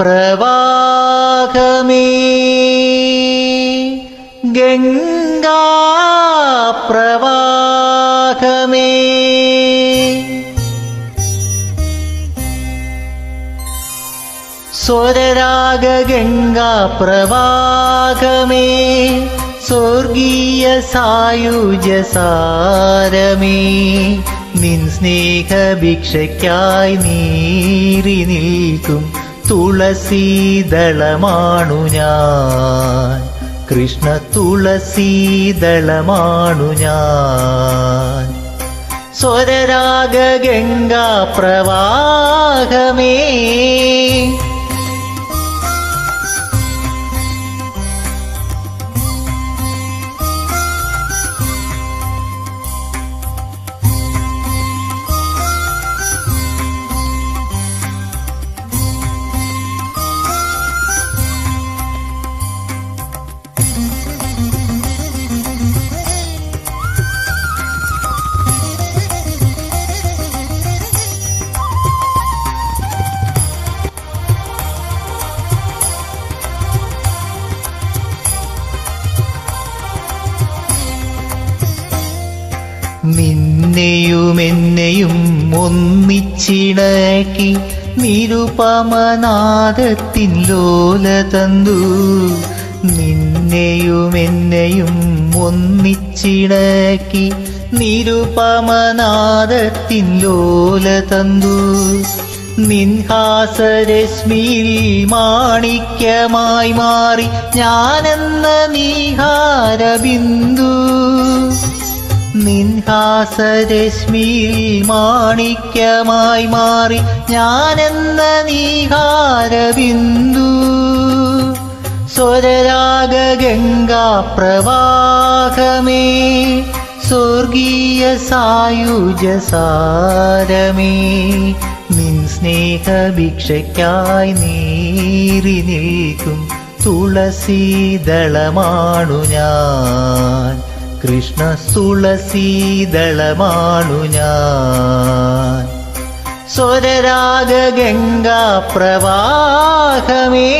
പ്രവാഹമേ. ഗംഗാ പ്രവാഹമേ. സ്വരരാഗ ഗംഗാ പ്രവാഹമേ. സ്വർഗീയ സായുജ സാരമേ. നിൻ സ്നേഹഭിക്ഷയ്ക്കായി നീറി നിൽക്കും തുളസീദളമാണു ഞാൻ. കൃഷ്ണ തുളസീദളമാണു ഞാൻ. സ്വരരാഗ ഗംഗാ പ്രവാഹമേ. നിന്നെയുമെന്നെയും ഒന്നിച്ചിണക്കി നിരുപമനാദത്തിൻ ലോല നിന്നെയും നിന്നെയുമെന്നെയും ഒന്നിച്ചിണക്കി നിരുപമനാദത്തിൻ ലോല തന്നു. നിൻഹാസരശ്മിയിൽ മാണിക്യമായി മാറി ഞാനെന്ന നീഹാരബിന്ദു. നിൻഹാസരശ്മിയിൽ മാണിക്യമായി മാറി ഞാനെന്ന നീഹാരബിന്ദു. സ്വരരാഗ ഗംഗാ പ്രവാഹമേ സ്വർഗീയ സായുജ സാരമേ നിൻ സ്നേഹഭിക്ഷയ്ക്കായി നീറി നിൽക്കും തുളസീദളമാണു ഞാൻ. കൃഷ്ണ തുളസീദളമാണു ഞാൻ. സ്വരരാഗ ഗംഗാ പ്രവാഹമേ.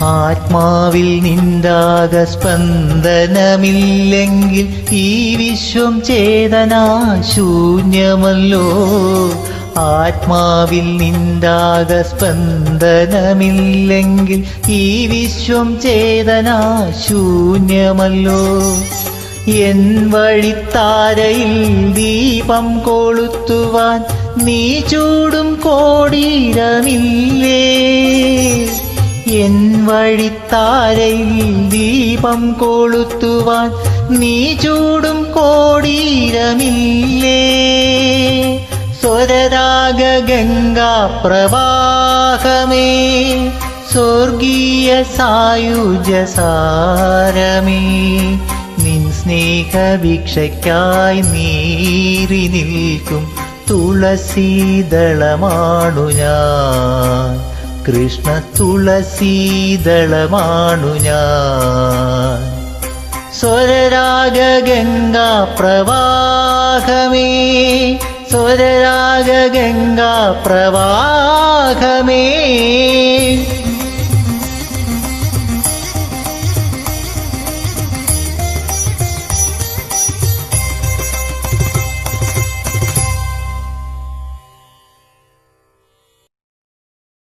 ആത്മാവിൽ നിന്റാക സ്പന്ദനമില്ലെങ്കിൽ ഈ വിശ്വം ചേതനാ ശൂന്യമല്ലോ ആത്മാവിൽ നിന്റാക സ്പന്ദനമില്ലെങ്കിൽ ഈ വിശ്വം ചേതനാ ശൂന്യമല്ലോ എൻ വഴിത്താരയിൽ ദീപം കൊളുത്തുവാൻ നീ ചൂടും കോടീരമില്ലേ. എൻ വഴിത്താരയിൽ ദീപം കൊളുത്തുവാൻ നീ ചൂടും കോടീരമില്ലേ? സ്വരരാഗ ഗംഗാ പ്രവാഹമേ സ്വർഗീയ സായുജ സാരമേ നിൻ സ്നേഹഭിക്ഷയ്ക്കായി നീറി നിൽക്കും തുളസീദളമാണു ഞാൻ. കൃഷ്ണ തുളസീതളമാണു ഞാൻ. സ്വരരാഗ ഗംഗാ പ്രവാഹമേ സ്വരരാഗ ഗംഗാ പ്രവാഹമേ.